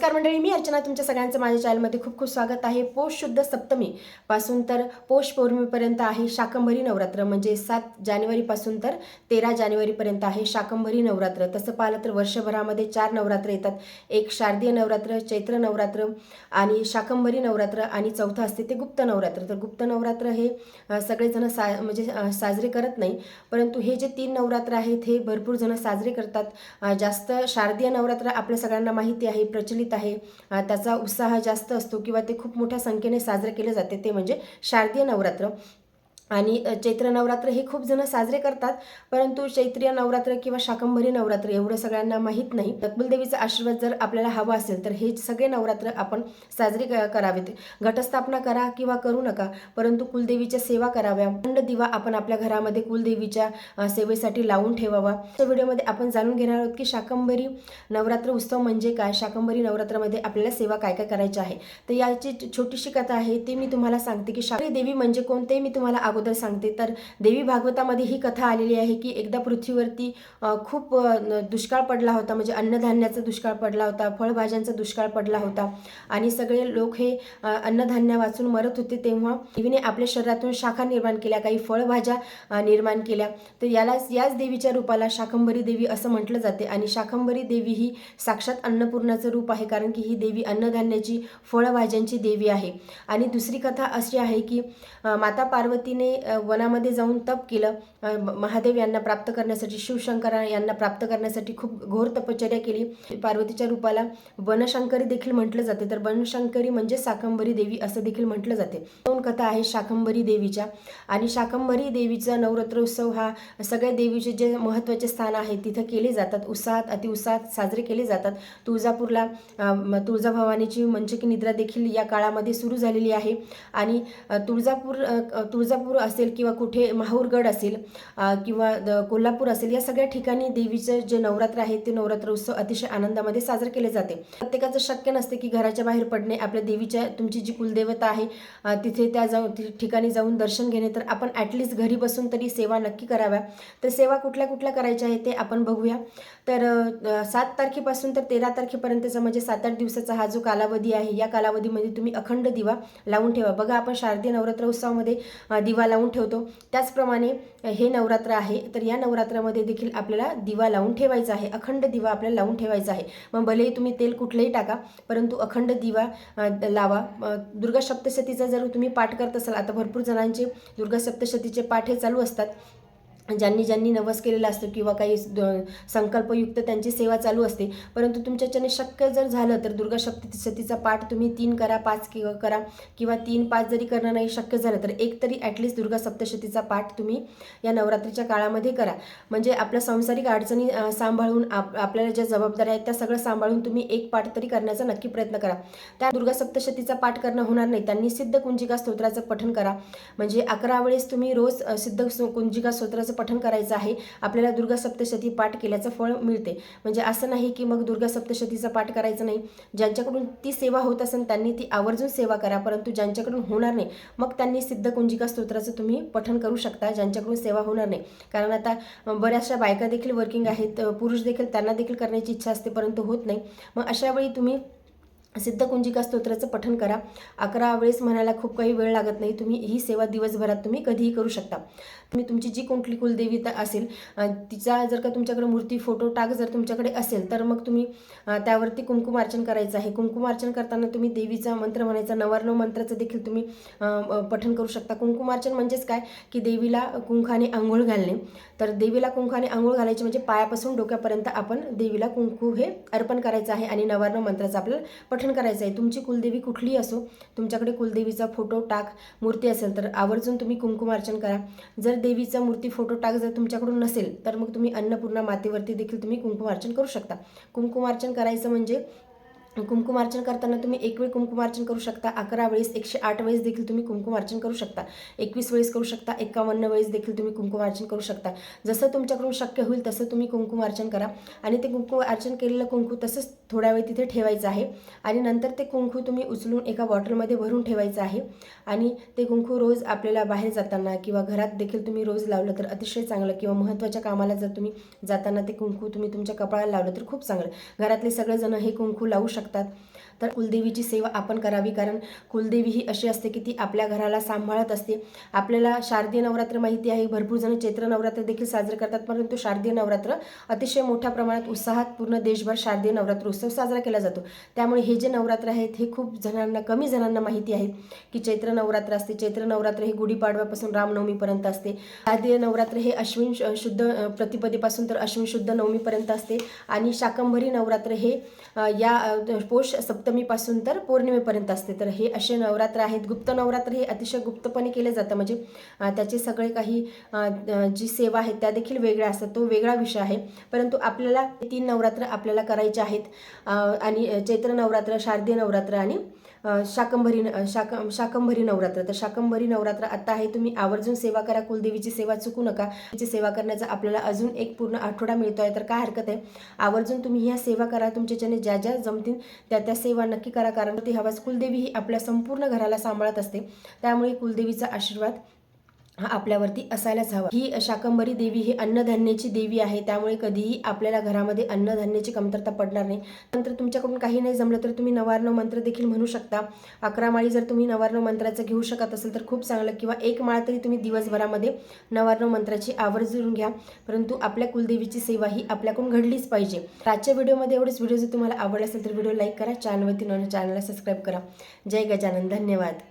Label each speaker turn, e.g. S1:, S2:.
S1: नमस्कार मंडळी मी अर्चना तुमच्या सगळ्यांचं माझ्या चॅनलमध्ये खूप खूप स्वागत आहे. पोष शुद्ध सप्तमी पासून तर पोष पौर्णिमेपर्यंत आहे शाकंभरी नवरात्र. म्हणजे सात जानेवारीपासून तर तेरा जानेवारीपर्यंत आहे शाकंभरी नवरात्र. तसं पाहिलं तर वर्षभरामध्ये चार नवरात्र येतात. एक शारदीय नवरात्र चैत्र नवरात्र आणि शाकंभरी नवरात्र आणि चौथं असते ते गुप्त नवरात्र. तर गुप्त नवरात्र हे सगळेजण सा म्हणजे साजरे करत नाही. परंतु हे जे तीन नवरात्र आहेत हे भरपूर जण साजरे करतात. जास्त शारदीय नवरात्र आपल्या सगळ्यांना माहिती आहे. प्रचलित आहे. त्याचा उत्साह जास्त असतो किंवा ते खूप मोठ्या संख्येने साजरे केले जाते. ते म्हणजे शारदीय नवरात्र. आणि चैत्र नवरात्र हे खूप जण साजरे करतात. परंतु चैत्रीय नवरात्र किंवा शाकंभरी नवरात्र एवढं सगळ्यांना माहीत नाही. तकबुलदेवीचा आशीर्वाद जर आपल्याला हवा असेल तर हे सगळे नवरात्र आपण साजरे क- करावेत. घटस्थापना करा किंवा करू नका परंतु कुलदेवीच्या सेवा कराव्या. अखंड दिवा आपण आपल्या घरामध्ये कुलदेवीच्या सेवेसाठी लावून ठेवावा. या व्हिडिओमध्ये आपण जाणून घेणार आहोत की शाकंभरी नवरात्र उत्सव म्हणजे काय? शाकंभरी नवरात्रामध्ये आपल्याला सेवा काय काय करायची आहे? तर याची छोटीशी कथा आहे ती मी तुम्हाला सांगते की शाकरी देवी म्हणजे कोणते मी तुम्हाला अगोदर सांगते. तर देवी भागवतामध्ये ही कथा आलेली आहे की एकदा पृथ्वीवरती खूप दुष्काळ पडला होता. म्हणजे अन्नधान्याचा दुष्काळ पडला होता फळभाज्यांचा दुष्काळ पडला होता. आणि सगळे लोक हे अन्नधान्य वाचून मरत होते तेव्हा देवीने आपल्या शरीरातून शाखा निर्माण केल्या काही फळभाज्या निर्माण केल्या. तर यालाच याच देवीच्या रूपाला शाकंभरी देवी असं म्हटलं जाते. आणि शाकंभरी देवी ही साक्षात अन्नपूर्णाचं रूप आहे कारण की ही देवी अन्नधान्याची फळभाज्यांची देवी आहे. आणि दुसरी कथा अशी आहे की माता पार्वतीने त्यांनी वनामध्ये जाऊन तप केलं. महादेव यांना प्राप्त करण्यासाठी शिवशंकर यांना प्राप्त करण्यासाठी खूप घोर तपश्चर्या केली. पार्वतीच्या रूपाला वनशंकरी देखील म्हटलं जाते. तर वनशंकरी म्हणजे शाकंभरी देवी असं देखील म्हटलं जाते. दोन कथा आहे शाकंभरी देवीच्या. आणि शाकंभरी देवीचा नवरात्र उत्सव हा सगळ्या देवीचे जे महत्त्वाचे स्थान आहे तिथं केले जातात. उत्साहात अतिउत्साहात साजरे केले जातात. तुळजापूरला तुळजाभवानीची मंचकी निद्रा देखील या काळामध्ये सुरू झालेली आहे. आणि तुळजापूर तुळजापूर असेल किंवा कुठे माहूरगड असेल किंवा द- कोल्हापूर असेल या सगळ्या ठिकाणी देवीचं जे नवरात्र आहे ते नवरात्र उत्सव अतिशय आनंदामध्ये साजरे केले जाते. प्रत्येकाचं शक्य नसते की घराच्या बाहेर पडणे आपल्या देवीच्या तुमची जी कुलदेवता आहे तिथे त्या जाऊन ठिकाणी जाऊन दर्शन घेणे तर आपण ॲटलिस्ट घरी बसून तरी सेवा नक्की कराव्या. तर सेवा कुठल्या कुठल्या करायच्या आहे ते आपण बघूया. तर सात तारखेपासून तर तेरा तारखेपर्यंतचा म्हणजे सात आठ दिवसाचा हा जो कालावधी आहे या कालावधीमध्ये तुम्ही अखंड दिवा लावून ठेवा. बघा आपण शारदीय नवरात्र उत्सवामध्ये दिवा लावून ठेवतो. त्याचप्रमाणे हे नवरात्र आहे तर या नवरात्रामध्ये देखील आपल्याला दिवा लावून ठेवायचा आहे. अखंड दिवा आपल्याला लावून ठेवायचा आहे. मग भलेही तुम्ही तेल कुठलंही टाका परंतु अखंड दिवा लावा. दुर्गा सप्तशतीचा जर तुम्ही पाठ करत असाल आता भरपूर जणांचे दुर्गा सप्तशतीचे पाठ हे चालू असतात. ज्यांनी ज्यांनी नवस केलेला असतो किंवा काही संकल्पयुक्त त्यांची सेवा चालू असते परंतु तुमच्याच्याने शक्य जर झालं तर दुर्गा सप्तशतीचा पाठ तुम्ही तीन करा पाच किंवा करा किंवा तीन पाच जरी करणं नाही शक्य झालं तर एक तरी ॲटलिस्ट दुर्गा सप्तशतीचा पाठ तुम्ही या नवरात्रीच्या काळामध्ये करा. म्हणजे आपल्या सांसारिक अडचणी सांभाळून आप आपल्याला ज्या जबाबदाऱ्या आहेत त्या सगळं सांभाळून तुम्ही एक पाठ तरी करण्याचा नक्की प्रयत्न करा. त्या दुर्गा सप्तशतीचा पाठ करणं होणार नाही त्यांनी सिद्ध कुंजिका स्तोत्राचं पठण करा. म्हणजे अकरा वेळेस तुम्ही रोज सिद्ध कुंजिका स्तोत्राचं पठण करायचं आहे. आपल्याला दुर्गा सप्तशती पाठ केल्याचं फळ मिळते. म्हणजे असं नाही की मग दुर्गा सप्तशतीचा पाठ करायचं नाही. ज्यांच्याकडून ती सेवा होत असेल त्यांनी ती आवर्जून सेवा करा. परंतु ज्यांच्याकडून होणार नाही मग त्यांनी सिद्ध कुंजिका स्तोत्राचं तुम्ही पठण करू शकता. ज्यांच्याकडून सेवा होणार नाही. कारण आता बऱ्याचशा बायका देखील वर्किंग आहेत. पुरुष देखील त्यांना देखील करण्याची इच्छा असते परंतु होत नाही. मग अशा वेळी तुम्ही सिद्ध कुंजिका स्तोत्राचं पठण करा. अकरा वेळेस म्हणायला खूप काही वेळ लागत नाही. तुम्ही ही सेवा दिवसभरात तुम्ही कधीही करू शकता. तुम्ही तुमची जी कोणती कुलदेवीता असेल तिचा जर का तुमच्याकडे मूर्ती फोटो टाक जर तुमच्याकडे असेल तर मग तुम्ही त्यावरती कुंकुमार्चन करायचं आहे. कुंकुमार्चन करताना तुम्ही देवीचा मंत्र म्हणायचा. नवार्णव मंत्राचं देखील तुम्ही पठन पठण करू शकता. कुंकुमार्चन म्हणजेच काय? की देवीला कुंकाने आंघोळ घालणे. तर देवीला कुंकाने आंघोळ घालायची म्हणजे पायापासून डोक्यापर्यंत आपण देवीला कुंकू हे अर्पण करायचं आहे आणि नवार्णव मंत्राचं आपल्याला पठण करायचं आहे. तुमची कुलदेवी कुठली असो तुमच्याकडे कुलदेवीचा फोटो टाक मूर्ती असेल तर आवर्जून तुम्ही कुंकुमार्चन करा. जर देवीचा मूर्ती फोटो टाक जर तुमच्याकडून नसेल तर मग तुम्ही अन्नपूर्णा मातेवरती देखील तुम्ही कुंकुमार्चन करू शकता. कुंकुमार्चन करायचं म्हणजे कुंकुमार्चन करताना तुम्ही एक वेळ कुंकुमार्चन करू शकता. अकरा वेळेस एकशे आठ वेळेस देखील तुम्ही कुंकुमार्चन करू शकता. एकवीस वेळेस करू शकता. एकावन्न वेळेस देखील तुम्ही कुंकुमार्चन करू शकता. जसं तुमच्याकडून शक्य होईल तसं तुम्ही कुंकुमार्चन करा. आणि ते कुंकू अर्चन केलेलं कुंकू तसंच थोड्या वेळ तिथे ठेवायचं आहे. आणि नंतर ते कुंकू तुम्ही उचलून एका बॉटलमध्ये भरून ठेवायचं आहे. आणि ते कुंकू रोज आपल्याला बाहेर जाताना किंवा घरात देखील तुम्ही रोज लावलं तर अतिशय चांगलं किंवा महत्त्वाच्या कामाला जर तुम्ही जाताना ते कुंकू तुम्ही तुमच्या कपाळाला लावलं तर खूप चांगलं. घरातले सगळेजण हे कुंकू लावू शकतात. शकतात. तर कुलदेवीची सेवा आपण करावी कारण कुलदेवी ही अशी असते की ती आपल्या घराला सांभाळत असते. आपल्याला शारदीय नवरात्र माहिती आहे भरपूर जण चैत्र नवरात्र देखील साजरे करतात परंतु शारदीय नवरात्र अतिशय मोठ्या प्रमाणात उत्साहात पूर्ण देशभर शारदीय नवरात्र उत्सव साजरा केला जातो. त्यामुळे हे जे नवरात्र आहेत हे खूप जणांना कमी जणांना माहिती आहे की चैत्र नवरात्र असते. चैत्र नवरात्र हे गुढीपाडव्यापासून रामनवमीपर्यंत असते. शारदीय नवरात्र हे अश्विन शुद्ध प्रतिपदेपासून तर अश्विन शुद्ध नवमीपर्यंत असते. आणि शाकंभरी नवरात्र हे या पोष सप्तमीपासून तर पौर्णिमेपर्यंत असते. तर हे असे नवरात्र आहेत. गुप्त नवरात्र हे अतिशय गुप्तपणे केले जातं. म्हणजे त्याचे सगळे काही जी सेवा आहेत त्या देखील वेगळ्या असतात. तो वेगळा विषय आहे. परंतु आपल्याला हे तीन नवरात्र आपल्याला करायचे आहेत. आणि चैत्र नवरात्र शारदीय नवरात्र आणि शाकंभरी न- शाक शाकंभरी नवरात्र. तर शाकंभरी नवरात्र आता आहे तुम्ही आवर्जून सेवा करा. कुलदेवीची सेवा चुकू नका. तिची सेवा करण्याचा आपल्याला अजून एक पूर्ण आठवडा मिळतो आहे तर काय हरकत आहे? आवर्जून तुम्ही ह्या सेवा करा. तुमच्याच्याने ज्या ज्या जमतील त्या त्या सेवा नक्की करा कारण ती हवास कुलदेवी ही आपल्या संपूर्ण घराला सांभाळत असते. त्यामुळे कुलदेवीचा आशीर्वाद हा आपल्यावरती असायलाच हवा. ही शाकंभरी देवी ही अन्नधान्याची देवी आहे. त्यामुळे कधीही आपल्याला घरामध्ये अन्नधान्याची कमतरता पडणार नाही. नंतर तुमच्याकडून काही नाही जमलं तर तुम्ही नवार्णव मंत्र देखील म्हणू शकता. अकरा माळी जर तुम्ही नवार्णव मंत्राचं घेऊ शकत असेल तर खूप चांगलं. किंवा एक माळ तरी तुम्ही दिवसभरामध्ये नवार्णव मंत्राची आवर्जून घ्या. परंतु आपल्या कुलदेवीची सेवा ही आपल्याकडून घडलीच पाहिजे. आजच्या व्हिडिओमध्ये एवढेच. व्हिडिओ जर तुम्हाला आवडला असेल तर व्हिडिओ लाईक करा. चॅनलवरती नवीन चॅनलला सबस्क्राईब करा. जय गजानन. धन्यवाद.